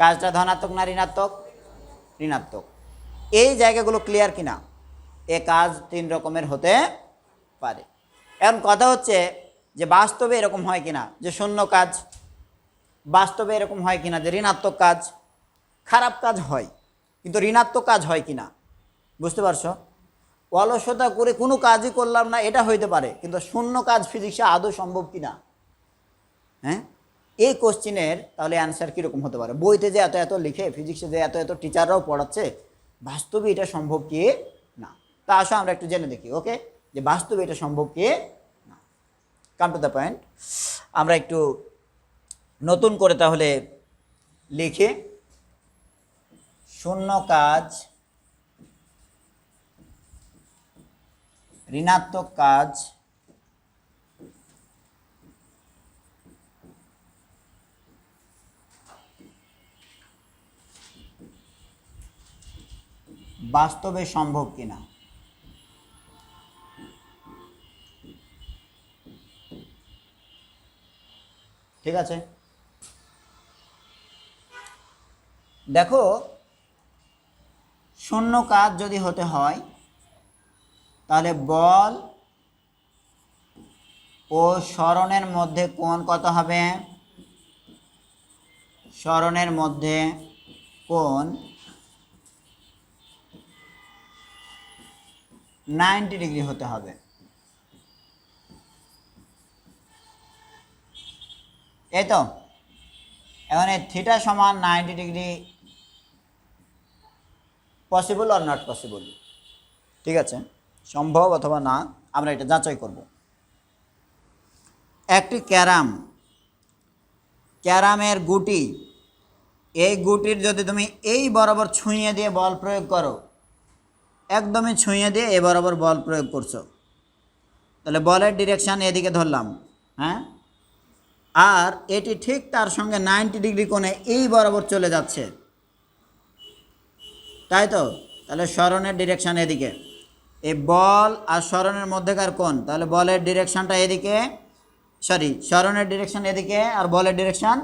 কাজটা ধনাত্মক না ঋণাত্মক? ঋণাত্মক। এই জায়গাগুলো ক্লিয়ার কিনা? এ কাজ তিন রকমের হতে পারে। এখন কথা হচ্ছে যে বাস্তবে এরকম হয় কিনা? যে শূন্য কাজ, বাস্তবে এরকম হয় কিনা? যে ঋণাত্মক কাজ, খারাপ কাজ হয়, কিন্তু ঋণাত্মক কাজ হয় কিনা? বুঝতে পারছ? অলসতা করে কোনো কাজই করলাম না, এটা হইতে পারে, কিন্তু শূন্য কাজ ফিজিক্সে আদৌ সম্ভব কিনা? হ্যাঁ? এই কোশ্চিনের তাহলে অ্যান্সার কীরকম হতে পারে? বইতে যে এত এত লিখে ফিজিক্সে যে এত এত টিচাররাও পড়াচ্ছে, বাস্তবে এটা সম্ভব কি? না। তা আসো আমরা একটু জেনে দেখি ওকে যে বাস্তবে এটা সম্ভব কি? না। কাম টু দ্য পয়েন্ট আমরা একটু নতুন করে তাহলে লিখে। শূন্য কাজ, ঋণাত্মক কাজ বাস্তবে সম্ভব কিনা? ঠিক আছে? দেখো, শূন্য কাজ যদি হতে হয়, তাহলে বল ও স্মরণের মধ্যে কোণ কত হবে? স্মরণের মধ্যে কোণ নাইনটি ডিগ্রি হতে হবে। এই তো, এখন এই থিটা সমান নাইনটি ডিগ্রি পসিবল আর নট পসিবল ঠিক আছে, সম্ভব অথবা না, আমরা এটা যাচাই করব। একটি ক্যারাম, ক্যারামের গুটি, এই গুটির যদি তুমি এই বরাবর ছুঁয়ে দিয়ে বল প্রয়োগ করো একদমই ছুঁয়ে দিয়ে এ বরাবর বল প্রয়োগ করছ। তাহলে বলের ডিরেকশান এদিকে ধরলাম হ্যাঁ? আর এটি ঠিক তার সঙ্গে নাইনটি ডিগ্রি কোণে এই বরাবর চলে যাচ্ছে। তাই তো? তাহলে স্মরণের ডিরেকশান এদিকে। এই বল আর স্মরণের মধ্যেকার কোণ, তাহলে বলের ডিরেকশানটা এদিকে সরি স্মরণের ডিরেকশান এদিকে আর বলের ডিরেকশান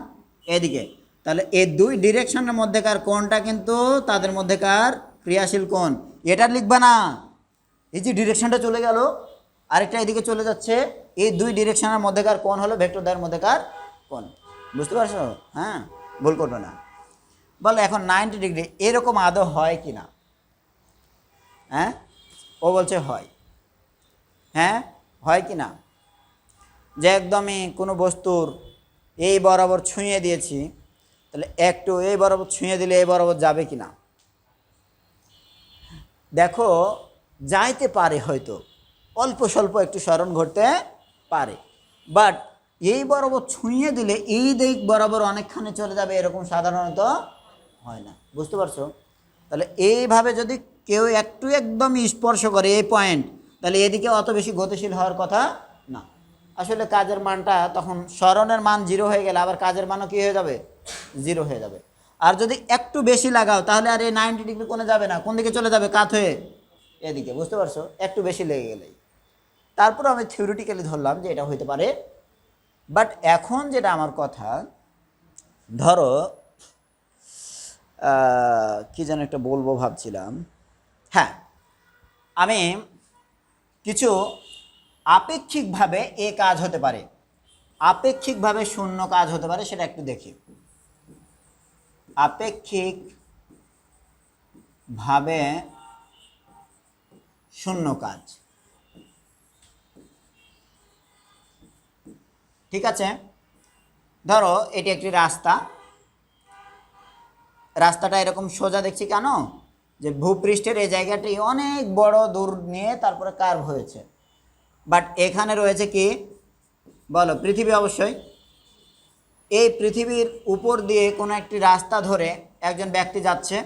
এদিকে। তাহলে এই দুই ডিরেকশনের মধ্যেকার কোণটা কিন্তু তাদের মধ্যেকার ক্রিয়াশীল কোণ। এটা লিখবা না। এই যে ডিরেকশনটা চলে গেল, আরেকটা এদিকে চলে যাচ্ছে। এই দুই ডিরেকশনের মধ্যেকার কোণ হলো ভেক্টর দ্বয়ের মধ্যেকার কোণ। বুঝতে পারছ? হ্যাঁ ভুল করবে না। বলো এখন নাইনটি ডিগ্রি, এরকম আদৌ হয় কি না? হ্যাঁ ও বলছে হয়। হ্যাঁ হয় কি না? যে একদমই কোনো বস্তুর এই বরাবর ছুঁয়ে দিয়েছি, তাহলে একটু এই বরাবর ছুঁয়ে দিলে এই বরাবর যাবে কি না? দেখো, যাইতে পারে হয়তো। অল্প স্বল্প একটু স্মরণ ঘটতে পারে। বাট এই বরাবর ছুঁয়ে দিলে এই দিক বরাবর অনেকখানি চলে যাবে এরকম সাধারণত হয় না। বুঝতে পারছ? তাহলে এইভাবে যদি কেউ একটু একদম স্পর্শ করে এই পয়েন্ট তাহলে এদিকে অত বেশি গতিশীল হওয়ার কথা না। আসলে কাজের মানটা তখন স্মরণের মান জিরো হয়ে গেলে আবার কাজের মানও কী হয়ে যাবে? জিরো হয়ে যাবে। আর যদি একটু বেশি লাগাও, তাহলে আর এই নাইনটি ডিগ্রি কোণে যাবে না, কোন দিকে চলে যাবে? কাত হয়ে? এদিকে, বুঝতে পারছ? একটু বেশি লেগে গেলেই। তারপর আমি থিওরিটিক্যালি ধরলাম যে এটা হইতে পারে। বাট এখন যেটা আমার কথা, ধরো কি যেন একটা বলব ভাবছিলাম। হ্যাঁ আমি কিছু আপেক্ষিকভাবে এ কাজ হতে পারে। আপেক্ষিকভাবে শূন্য কাজ হতে পারে, সেটা একটু দেখি। আপেক্ষিক ভাবে শূন্য কাজ। ঠিক আছে? ধরো, এটি একটি রাস্তা। রাস্তাটা এরকম সোজা দেখছি কেন? যে ভূপৃষ্ঠের এই জায়গাটি অনেক বড় দূর নিয়ে তারপরে কার্ভ হয়েছে। বাট এখানে রয়েছে কি? বলো, পৃথিবী অবশ্যই। এই পৃথিবীর উপর দিয়ে কোনো একটি রাস্তা ধরে একজন ব্যক্তি যাচ্ছে।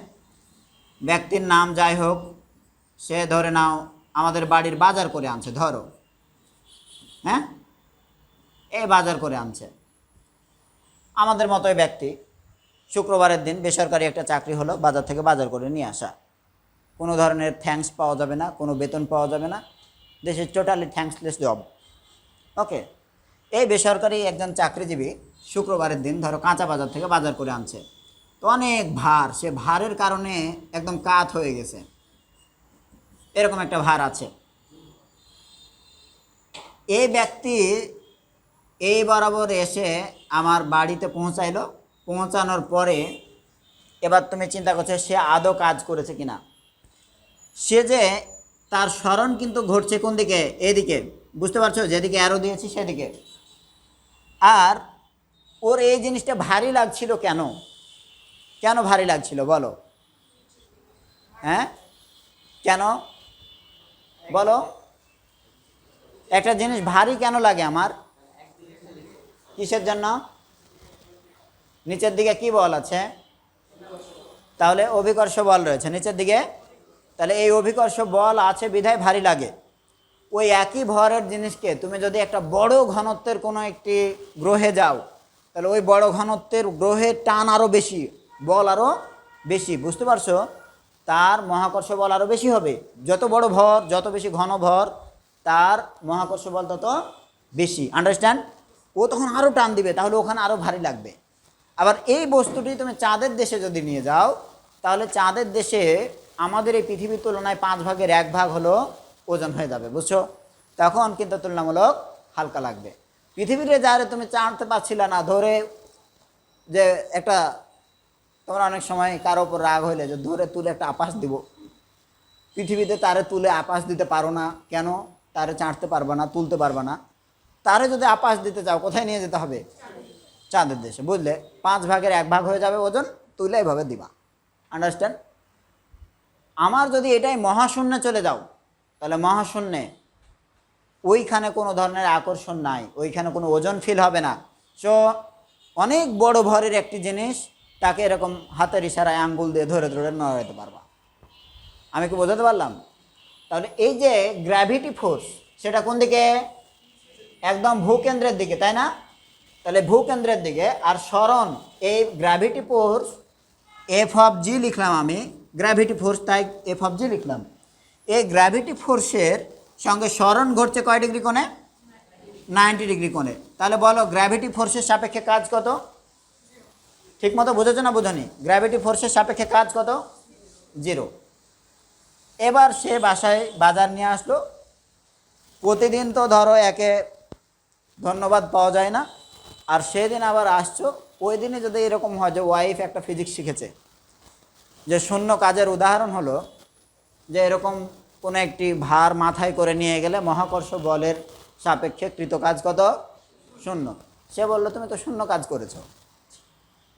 ব্যক্তির নাম যাই হোক, সে ধরে নাও আমাদের বাড়ির বাজার করে আনছে, ধরো। হ্যাঁ? এই বাজার করে আনছে। আমাদের মতোই ব্যক্তি। শুক্রবারের দিন বেসরকারি একটা চাকরি হলো, বাজার থেকে বাজার করে নিয়ে আসা। কোনো ধরনের থ্যাঙ্কস পাওয়া যাবে না, কোনো বেতন পাওয়া যাবে না। Is totally thankless job okay এই বেসরকারি একজন চাকরিজীবী শুক্রবারের দিন, ধরো কাঁচা বাজার থেকে বাজার করে আনছে। তো অনেক ভার, সে ভারের কারণে একদম কাত হয়ে গেছে। এরকম একটা ভার আছে। এই ব্যক্তি এই বরাবর এসে আমার বাড়িতে পৌঁছাইলো। পৌঁছানোর পরে এবার তুমি চিন্তা করছ, সে আদৌ কাজ করেছে কিনা? সে যে তার স্মরণ কিন্তু ঘটছে কোন দিকে? এদিকে। বুঝতে পারছ? যেদিকে অ্যারো দিয়েছি, সেদিকে। আর ওর এই জিনিসটা ভারী লাগছিল কেন? কেন ভারী লাগছিল বলো? হ্যাঁ? কেন? বলো। একটা জিনিস ভারী কেন লাগে আমার? কিসের জন্য? নিচের দিকে কি বল আছে? তাহলে অভিকর্ষ বল রয়েছে নিচের দিকে। তাহলে এই অভিকর্ষ বল আছে বিধায় ভারী লাগে। ওই একই ভরের জিনিসকে তুমি যদি একটা বড় ঘনত্বের কোনো একটি গ্রহে যাও তাহলে ওই বড় ঘনত্বের গ্রহের টান আরও বেশি, বল আরও বেশি, বুঝতে পারছ? তার মহাকর্ষ বল আরও বেশি হবে। যত বড় ভর, যত বেশি ঘন ভর, তার মহাকর্ষ বল তত বেশি আন্ডারস্ট্যান্ড ও তখন আরও টান দিবে, তাহলে ওখানে আরও ভারী লাগবে। আবার এই বস্তুটি তুমি চাঁদের দেশে যদি নিয়ে যাও, তাহলে চাঁদের দেশে আমাদের এই পৃথিবীর তুলনায় পাঁচ ভাগের এক ভাগ হলো ওজন হয়ে যাবে, বুঝছ? তখন কিন্তু তুলনামূলক হালকা লাগবে। পৃথিবীতে যারে তুমি চাঁদতে পারছিলে না, ধরে যে একটা, তোমরা অনেক সময় কারও ওপর রাগ হইলে যে ধরে তুলে একটা আপাস দিব। পৃথিবীতে তারে তুলে আপাস দিতে পারো না, কেন? তারে চাঁটতে পারবে না, তুলতে পারবে না। তারে যদি আপাস দিতে চাও, কোথায় নিয়ে যেতে হবে? চাঁদের দেশে, বুঝলে? পাঁচ ভাগের এক ভাগ হয়ে যাবে ওজন তুলে এইভাবে দিবা। আন্ডারস্ট্যান্ড আমার যদি এটাই মহাশূন্যে চলে যাও, তাহলে মহাশূন্যে ওইখানে কোনো ধরনের আকর্ষণ নাই, ওইখানে কোনো ওজন ফিল হবে না। সো অনেক বড় ভরের একটি জিনিস তাকে এরকম হাতের ইশারায় আঙ্গুল দিয়ে ধরে ধরে নড়াইতে পারবা। আমি কি বোঝাতে পারলাম? তাহলে এই যে গ্র্যাভিটি ফোর্স সেটা কোন দিকে? একদম ভূকেন্দ্রের দিকে, তাই না? তাহলে ভূকেন্দ্রের দিকে। আর স্মরণ, এই gravity force F of G লিখলাম আমি। গ্র্যাভিটি ফোর্স তাই এফ অফ জি লিখলাম। এই গ্র্যাভিটি ফোর্সের সঙ্গে স্মরণ ঘটছে কয় ডিগ্রি কোণে? নাইনটি ডিগ্রি কোণে। তাহলে বলো গ্র্যাভিটি ফোর্সের সাপেক্ষে কাজ কত? ঠিক মতো বুঝেছ না বোঝনি? গ্র্যাভিটি ফোর্সের সাপেক্ষে কাজ কত? জিরো। এবার সে বাসায় বাজার নিয়ে আসলো। প্রতিদিন তো ধরো একে ধন্যবাদ পাওয়া যায় না। আর সেদিন আবার আসছো। ওই দিনে যদি এরকম হয় যে ওয়াইফ একটা ফিজিক্স শিখেছে। যে শূন্য কাজের উদাহরণ হলো যে এরকম কোনো একটি ভার মাথায় করে নিয়ে গেলে মহাকর্ষ বলের সাপেক্ষে কৃত কাজ কত? শূন্য। সে বলল, তুমি তো শূন্য কাজ করেছ।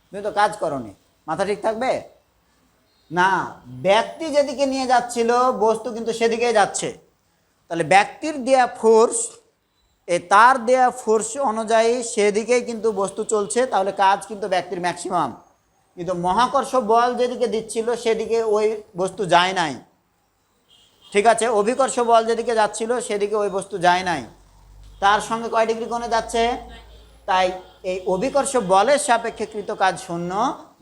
তুমি তো কাজ করনি। মাথা ঠিক থাকবে? না। ব্যক্তি যেদিকে নিয়ে যাচ্ছিল, বস্তু কিন্তু সেদিকেই যাচ্ছে। তাহলে ব্যক্তির দেয়া ফোর্স এ তার দেয়া ফোর্স অনুযায়ী সেদিকেই কিন্তু বস্তু চলছে, তাহলে কাজ কিন্তু ব্যক্তির ম্যাক্সিমাম কিন্তু মহাকর্ষ বল যেদিকে দিচ্ছিল, সেদিকে ওই বস্তু যায় নাই। ঠিক আছে, অভিকর্ষ বল যেদিকে যাচ্ছিল সেদিকে ওই বস্তু যায় নাই। তার সঙ্গে কয় ডিগ্রি কোণে যাচ্ছে? তাই এই অভিকর্ষ বলের সাপেক্ষে কৃত কাজ শূন্য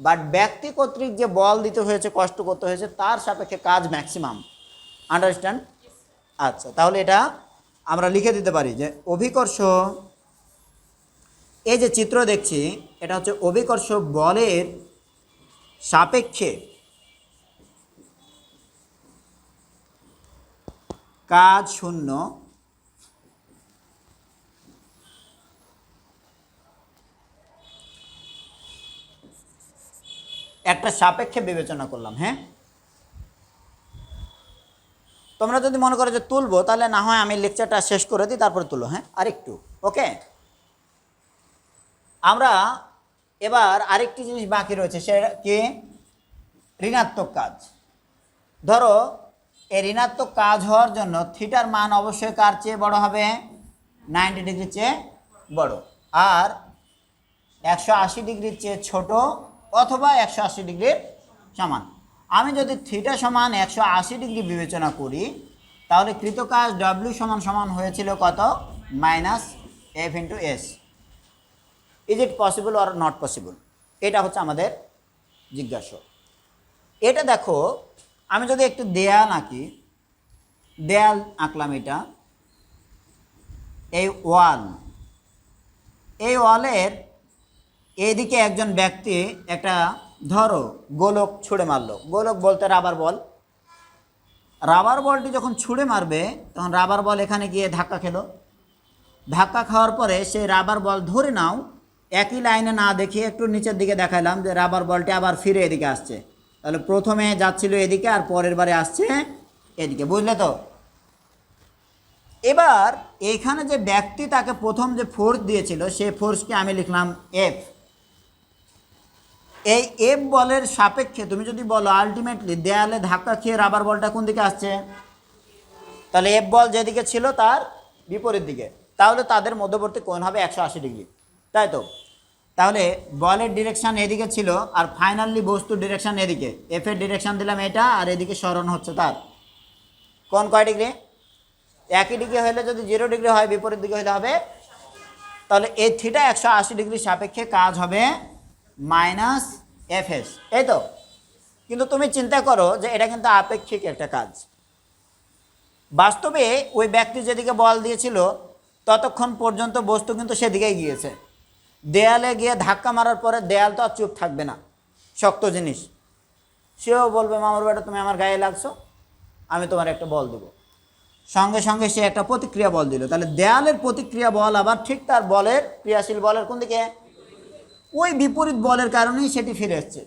বাট ব্যক্তি কর্তৃক যে বল দিতে হয়েছে, কষ্ট করতে হয়েছে, তার সাপেক্ষে কাজ ম্যাক্সিমাম আন্ডারস্ট্যান্ড আচ্ছা তাহলে এটা আমরা লিখে দিতে পারি যে অভিকর্ষ, এই যে চিত্র দেখছি, এটা হচ্ছে অভিকর্ষ বলের সাপেক্ষে কাজ শূন্য। একটা সাপেক্ষে বিবেচনা করলাম হ্যাঁ? তোমরা যদি মনে করো যে তুলবো, তাহলে না হয় আমি লেকচারটা শেষ করে দিই, তারপরে তুলো হ্যাঁ? আরেকটু, ওকে? আমরা এবার আরেকটি জিনিস বাকি রয়েছে, সেটা কি? ঋণাত্মক কাজ। ধরো এই ঋণাত্মক কাজ হওয়ার জন্য থিটার মান অবশ্যই কার চেয়ে বড় হবে? নাইনটি ডিগ্রির চেয়ে বড়। আর একশো আশি ডিগ্রির চেয়ে ছোট অথবা একশো আশি ডিগ্রির সমান। আমি যদি থিটা সমান একশো আশি ডিগ্রি বিবেচনা করি, তাহলে কৃতকাজ ডব্লিউ সমান সমান হয়েছিল কত? Minus F into S is it possible or not possible এটা হচ্ছে আমাদের জিজ্ঞাসা। এটা দেখো আমি যদি একটু দেয়াল আঁকি, দেয়াল আঁকলাম এটা, এই ওয়াল, এই ওয়ালের এইদিকে একজন ব্যক্তি একটা, ধরো, গোলক ছুঁড়ে মারলো। গোলক বলতে রাবার বল রাবার বলটি যখন ছুঁড়ে মারবে, তখন রাবার বল এখানে গিয়ে ধাক্কা খেলো। ধাক্কা খাওয়ার পরে সেই রাবার বল ধরে নাও, একই লাইনে না দেখিয়ে একটু নিচের দিকে দেখালাম যে রাবার বলটি আবার ফিরে এদিকে আসছে। তাহলে প্রথমে যাচ্ছিল এদিকে আর পরের বারে আসছে এদিকে, বুঝলে তো? এবার এইখানে যে ব্যক্তি তাকে প্রথম যে ফোর্স দিয়েছিল, সেই ফোর্সকে আমি লিখলাম এফ এই এফ বলের সাপেক্ষে, তুমি যদি বলো আলটিমেটলি দেয়ালে ধাক্কা খেয়ে রাবার বলটা কোন দিকে আসছে? তাহলে এফ বল যেদিকে ছিল তার বিপরীত দিকে। তাহলে তাদের মধ্যবর্তী কোণ হবে একশো আশি ডিগ্রি। তাই তো? তাহলে বলের ডিরেকশান এদিকে ছিল আর ফাইনালি বস্তুর ডিরেকশান এদিকে। এফ এর ডিরেকশন দিলাম এটা আর এদিকে স্মরণ হচ্ছে তার। কোন কয় ডিগ্রি? একই ডিগ্রি হলে যদি জিরো ডিগ্রি হয়, বিপরীত দিকে হলে হবে, তাহলে এই থিটা একশো আশি ডিগ্রি সাপেক্ষে কাজ হবে মাইনাস এফ এস এই তো? কিন্তু তুমি চিন্তা করো যে এটা কিন্তু আপেক্ষিক একটা কাজ। বাস্তবে ওই ব্যক্তি যেদিকে বল দিয়েছিল, ততক্ষণ পর্যন্ত বস্তু কিন্তু সেদিকেই গিয়েছে। দেয়ালে গিয়ে ধাক্কা মারার পরে দেয়াল তো আর চুপ থাকবে না। শক্ত জিনিস। সেও বলবে, মামার বেটা, তুমি আমার গায়ে লাগছো, আমি তোমার একটা বল দেবো। সঙ্গে সঙ্গে সে একটা প্রতিক্রিয়া বল দিল। তাহলে দেয়ালের প্রতিক্রিয়া বল আবার ঠিক তার বলের, ক্রিয়াশীল বলের কোন দিকে? ওই বিপরীত বলের কারণেই সেটি ফিরে এসছে।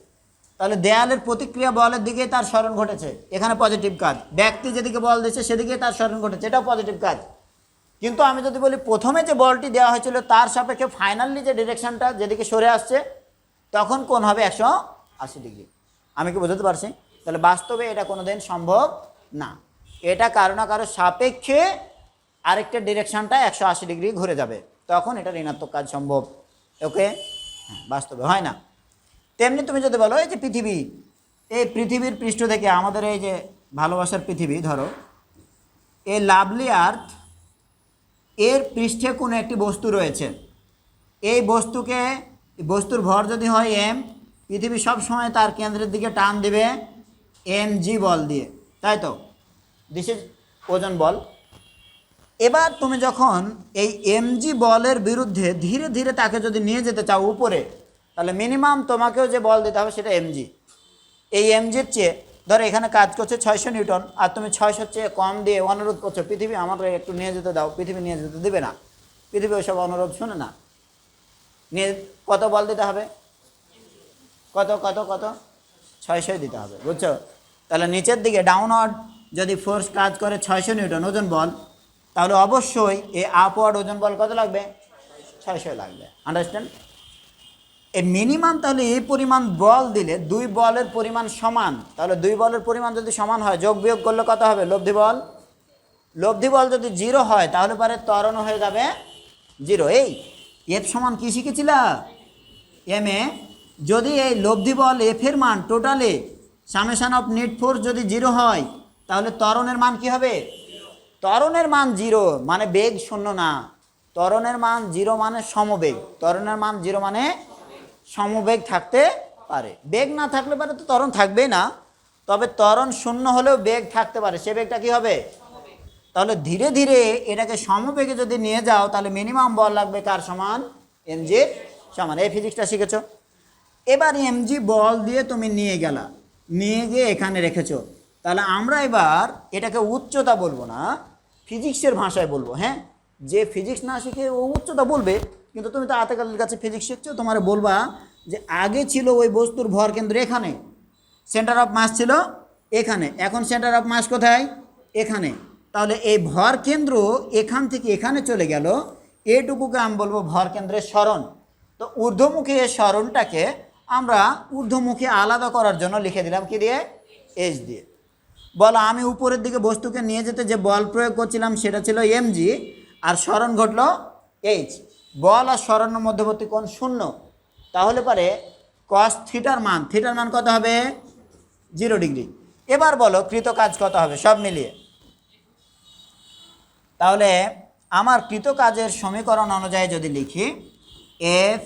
তাহলে দেয়ালের প্রতিক্রিয়া বলের দিকে তার স্মরণ ঘটেছে। এখানে পজিটিভ কাজ। ব্যক্তি যেদিকে বল দিচ্ছে সেদিকে তার স্মরণ ঘটেছে। এটাও পজিটিভ কাজ। কিন্তু আমি যদি বলি প্রথমে যে বলটি দেওয়া হয়েছিল, তার সাপেক্ষে ফাইনালি যে ডিরেকশনটা যেদিকে সরে আসছে, তখন কোন হবে একশো আশি ডিগ্রি আমি কি বোঝাতে পারছি? তাহলে বাস্তবে এটা কোনো দিন সম্ভব না। এটা কারও না কারও সাপেক্ষে আরেকটা ডিরেকশনটা একশো আশি ডিগ্রি ঘুরে যাবে। তখন এটা ঋণাত্মক কাজ সম্ভব। ওকে হ্যাঁ বাস্তবে হয় না। তেমনি তুমি যদি বলো, এই যে পৃথিবী, এই পৃথিবীর পৃষ্ঠ থেকে আমাদের এই যে ভালোবাসার পৃথিবী, ধরো, এই লাভলি আর্থ এর পৃষ্ঠে কোনো একটি বস্তু রয়েছে। এই বস্তুকে, বস্তুর ভর যদি হয় এম পৃথিবী সব সময় তার কেন্দ্রের দিকে টান দেবে এম জি বল দিয়ে। তাই তো? দিস ইজ ওজন বল। এবার তুমি যখন এই এমজি বলের বিরুদ্ধে ধীরে ধীরে তাকে যদি নিয়ে যেতে চাও উপরে, তাহলে মিনিমাম তোমাকেও যে বল দিতে হবে সেটা এমজি এই এমজির চেয়ে ধরো এখানে কাজ করছে ছয়শো নিউটন, আর তুমি ছয়শোর চেয়ে কম দিয়ে অনুরোধ করছ, পৃথিবী আমাকে একটু নিয়ে যেতে দাও, পৃথিবী নিয়ে যেতে দেবে না। পৃথিবী ওইসব অনুরোধ শুনে না। নিয়ে কত বল দিতে হবে? কত কত কত? ছয়শোই দিতে হবে, বুঝছ? তাহলে নিচের দিকে ডাউনওয়ার্ড যদি ফোর্স কাজ করে ছয়শো নিউটন ওজন বল, তাহলে অবশ্যই এই আপওয়ার্ড ওজন বল কত লাগবে? ছয়শো লাগবে। আন্ডারস্ট্যান্ড এই মিনিমাম তাহলে এই পরিমাণ বল দিলে দুই বলের পরিমাণ সমান। তাহলে দুই বলের পরিমাণ যদি সমান হয়, যোগ বিয়োগ করলে কত হবে? লব্ধি বল। লব্ধি বল যদি জিরো হয়, তাহলে পরে ত্বরণ হয়ে যাবে জিরো। এই, এফ সমান কী শিখেছিলা? এম এ, যদি এই লব্ধি বল এফের মান টোটালে সামেশান অফ নেট ফোর্স যদি জিরো হয়, তাহলে ত্বরণের মান কি হবে? ত্বরণের মান জিরো মানে বেগ শূন্য না। ত্বরণের মান জিরো মানে সমবেগ। ত্বরণের মান জিরো মানে সমবেগ থাকতে পারে। বেগ না থাকলে পারে তো ত্বরণ থাকবেই না। তবে ত্বরণ শূন্য হলেও বেগ থাকতে পারে। সে বেগটা কি হবে? তাহলে ধীরে ধীরে এটাকে সমবেগে যদি নিয়ে যাও তাহলে মিনিমাম বল লাগবে কার সমান? এমজির সমান। এই ফিজিক্সটা শিখেছ। এবার এমজি বল দিয়ে তুমি নিয়ে গেলা। নিয়ে গিয়ে এখানে রেখেছো। তাহলে আমরা এবার এটাকে উচ্চতা বলব না ফিজিক্সের ভাষায় বলব হ্যাঁ? যে ফিজিক্স না শিখে ও উচ্চতা বলবে, কিন্তু তুমি তো আতেকালের কাছে ফিজিক্স শিখছো, তোমার বলবা যে আগে ছিল ওই বস্তুর ভর কেন্দ্র এখানে সেন্টার অফ মাস ছিল এখানে, এখন সেন্টার অফ মাস কোথায়? এখানে। তাহলে এই ভর কেন্দ্র এখান থেকে এখানে চলে গেল, এটুকুকে আমি বলব ভর কেন্দ্রের স্মরণ। তো ঊর্ধ্বমুখী এই স্মরণটাকে আমরা ঊর্ধ্বমুখী আলাদা করার জন্য লিখে দিলাম কি দিয়ে? এইচ দিয়ে। বলো, আমি উপরের দিকে বস্তুকে নিয়ে যেতে যে বল প্রয়োগ করছিলাম সেটা ছিল এমজি আর স্মরণ ঘটলো এইচ বল আর স্মরণের মধ্যবর্তী কোণ শূন্য। তাহলে পরে কস থিটার মান থিটার মান কত হবে? জিরো ডিগ্রি এবার বলো কৃত কাজ কত হবে? সব মিলিয়ে। তাহলে আমার কৃত কাজের সমীকরণ অনুযায়ী যদি লিখি এফ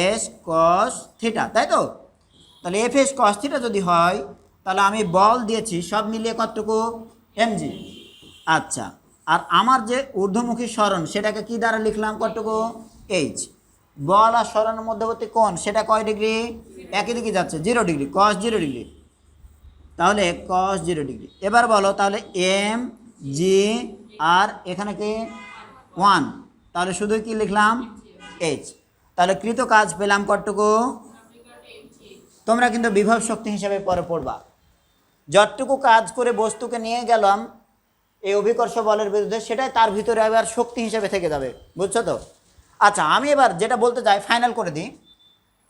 এস কস থিটা তাই তো? তাহলে এফ এস কস থিটা যদি হয়, তাহলে আমি বল দিয়েছি, সব মিলিয়ে কতটুকু? এমজি আচ্ছা। আর আমার যে ঊর্ধ্বমুখী স্মরণ, সেটাকে কি দ্বারা লিখলাম কতটুকু? এইচ বল আর স্মরণের মধ্যবর্তী কোণ, সেটা কয় ডিগ্রি? একই দিকে যাচ্ছে zero degree cos zero degree. তাহলে কস জিরো ডিগ্রি। এবার বলো, তাহলে এম জি আর এখানে কি? ওয়ান তাহলে শুধু কি লিখলাম? এইচ তাহলে কৃত কাজ পেলাম কতটুকু? তোমরা কিন্তু বিভব শক্তি হিসাবে পরে পড়বা। যতটুকু কাজ করে বস্তুকে নিয়ে গেলাম এই অভিকর্ষ বলের বিরুদ্ধে সেটাই তার ভিতরে আবার শক্তি হিসেবে থেকে যাবে, বুঝছ তো? আচ্ছা আমি এবার যেটা বলতে চাই ফাইনাল করে দিই।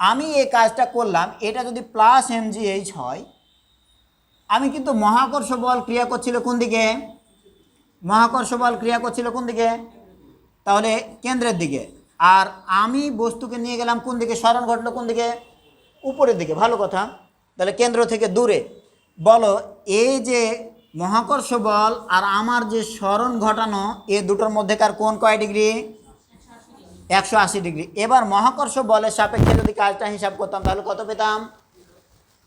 আমি এই কাজটা করলাম, এটা যদি প্লাস এমজিএইচ হয়, আমি কিন্তু মহাকর্ষ বল ক্রিয়া করছিল কোন দিকে? মহাকর্ষ বল ক্রিয়া করছিল কোন দিকে? তাহলে কেন্দ্রের দিকে। আর আমি বস্তুকে নিয়ে গেলাম কোন দিকে? স্মরণ ঘটলো কোন দিকে? উপরের দিকে, ভালো কথা। তাহলে কেন্দ্র থেকে দূরে। বলো, এই যে মহাকর্ষ বল আর আমার যে স্মরণ ঘটানো, এ দুটোর মধ্যেকার কোন কয় ডিগ্রি? একশো আশি ডিগ্রি। এবার মহাকর্ষ বলের সাপেক্ষে যদি কাজটা হিসাব করতাম, তাহলে কত পেতাম?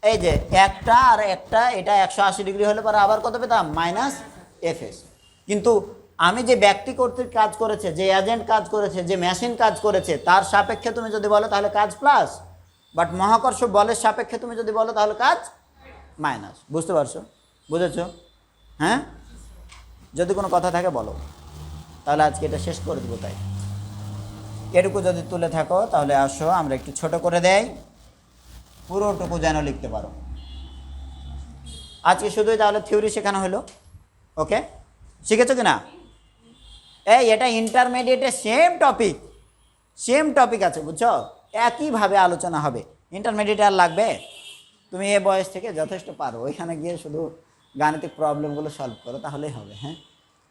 এই যে একটা আর একটা, এটা একশো আশি ডিগ্রি হলে পরে আবার কত পেতাম? Minus F S. কিন্তু আমি যে ব্যক্তি কর্তৃক কাজ করেছে, যে এজেন্ট কাজ করেছে, যে মেশিন কাজ করেছে, তার সাপেক্ষে তুমি যদি বলো, তাহলে কাজ প্লাস। বাট মহাকর্ষ বলের সাপেক্ষে তুমি যদি বলো, তাহলে কাজ মাইনাস। বুঝতে পারছ? বুঝেছ? হ্যাঁ? যদি কোনো কথা থাকে বলো। তাহলে আজকে এটা শেষ করে দেবো তাই। এটুকু যদি তুলে থাকো, তাহলে আসো, আমরা একটু ছোট করে দেই। পুরোটুকু যেন লিখতে পারো। আজকে শুধুই তাহলে থিওরি শেখানো হলো। ওকে? শিখেছো কি না এই, এটা ইন্টারমিডিয়েটের সেম টপিক সেম টপিক আছে, বুঝছ? একইভাবে আলোচনা হবে। ইন্টারমিডিয়েট আর লাগবে? তুমি এ বয়স থেকে যথেষ্ট পারো। ওইখানে গিয়ে শুধু গাণিতিক প্রবলেমগুলো সলভ করো তাহলেই হবে হ্যাঁ?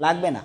লাগবে না।